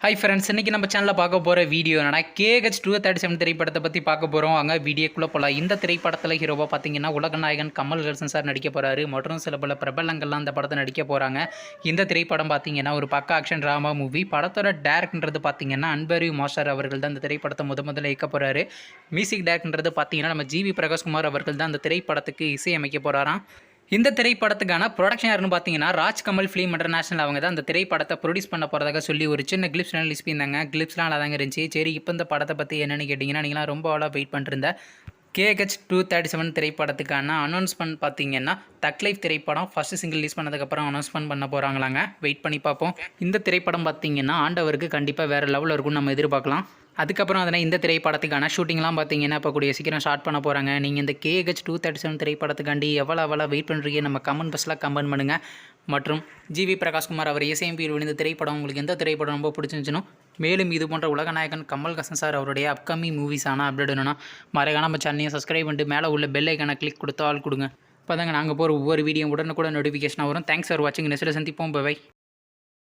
Hi friends இன்றைக்கி நம்ம சேனலில் பார்க்க போகிற வீடியோ என்னன்னா கேஹெச் டூ தேர்ட்டி செவன் திரைப்படத்தை பற்றி பார்க்க போகிறோம் அங்கே வீடியோக்குள்ளே போகலாம் இந்த திரைப்படத்தில் ஹீரோவாக பார்த்தீங்கன்னா உலக நாயகன் கமல் ஹாசன் சார் நடிக்க போகிறாரு மற்றும் சில பல பிரபலங்கள்லாம் அந்த படத்தை நடிக்க போகிறாங்க இந்த திரைப்படம் பார்த்தீங்கன்னா ஒரு பக்க ஆக்ஷன் ட்ராமா மூவி படத்தோட டேரக்ட்ன்றது பார்த்தீங்கன்னா அன்பரி மாஸ்டர் அவர்கள் தான் இந்த திரைப்படத்தை முத முதல்ல இயக்க போகிறாரு மியூசிக் டேரக்ட்ன்றது பார்த்தீங்கன்னா நம்ம ஜிவி பிரகாஷ்குமார் அவர்கள் தான் அந்த திரைப்படத்துக்கு இசையமைக்க போகிறாராம் இந்த திரைப்படத்துக்கான ப்ரொடக்ஷன் யாருன்னு பார்த்தீங்கன்னா ராஜ்கமல் ஃபிலிம் இன்டர்நேஷனல் அவங்க தான் அந்த திரைப்படத்தை ப்ரொடியூஸ் பண்ண போகிறதாக சொல்லி ஒரு சின்ன கிளிப்ஸ் ரிலீஸ் பண்ணியிருந்தாங்க. கிளிப்ஸ்லாம் நல்லா தாங்க இருந்துச்சு. சரி இப்போ இந்த படத்தை பற்றி என்னென்னு கேட்டிங்கன்னா நீங்களாம் ரொம்ப ஆளாக வெயிட் பண்ணிருந்தேன் கேஹெச் டூ தேர்ட்டி செவன் திரைப்படத்துக்கான அனௌன்ஸ்மெண்ட் பார்த்தீங்கன்னா தக் லைஃப் திரைப்படம் ஃபஸ்ட்டு சிங்கிள் ரிலீஸ் பண்ணதுக்கப்புறம் அனௌன்ஸ்மெண்ட் பண்ண போகிறாங்களாங்க வெயிட் பண்ணி பார்ப்போம். இந்த திரைப்படம் பார்த்தீங்கன்னா ஆண்டவருக்கு கண்டிப்பாக வேறு லெவலில் இருக்கும்னு நம்ம எதிர்பார்க்கலாம். அதுக்கப்புறம் அதனால் இந்த திரைப்படத்துக்கான ஷூட்டிங்லாம் பார்த்தீங்கன்னா இப்போ கூடிய சீக்கிரம் ஸ்டார்ட் பண்ண போகிறாங்க நீங்கள் இந்த கேஹெச் டூ தேர்ட்டி செவன் திரைப்படத்துக்காண்டி எவ்வளோ எவ்வளோ வெயிட் பண்ணுறீங்க நம்ம கமெண்ட் பஸ்ஸில் கமெண்ட் பண்ணுங்கள் மற்றும் ஜிவி பிரகாஷ்குமார் அவர் இசையம்பியில் விழுந்த திரைப்படம் உங்களுக்கு எந்த திரைப்படம் ரொம்ப பிடிச்சிருந்துச்சுனோ மேலும் இது போன்ற உலகநாயகன் கமல்ஹாசன் சார் அவருடைய அப்கமிங் மூவிஸ் ஆனால் அப்டேட் வேணும்னா மறக்காம நம்ம சேனலையும் சப்ஸ்கிரைப் பண்ணிட்டு மேலே உள்ள பெல் ஐக்கானை கிளிக் கொடுத்து ஆள் கொடுங்க. பார்த்தாங்க தாங்க நாங்கள் போகிற ஒவ்வொரு வீடியோ உடனுக்குடன் நோட்டிஃபிகேஷனாக வரும். தேங்க்ஸ் ஃபார் வாட்சிங் நெஸ்ட்டில் சந்திப்போம். பை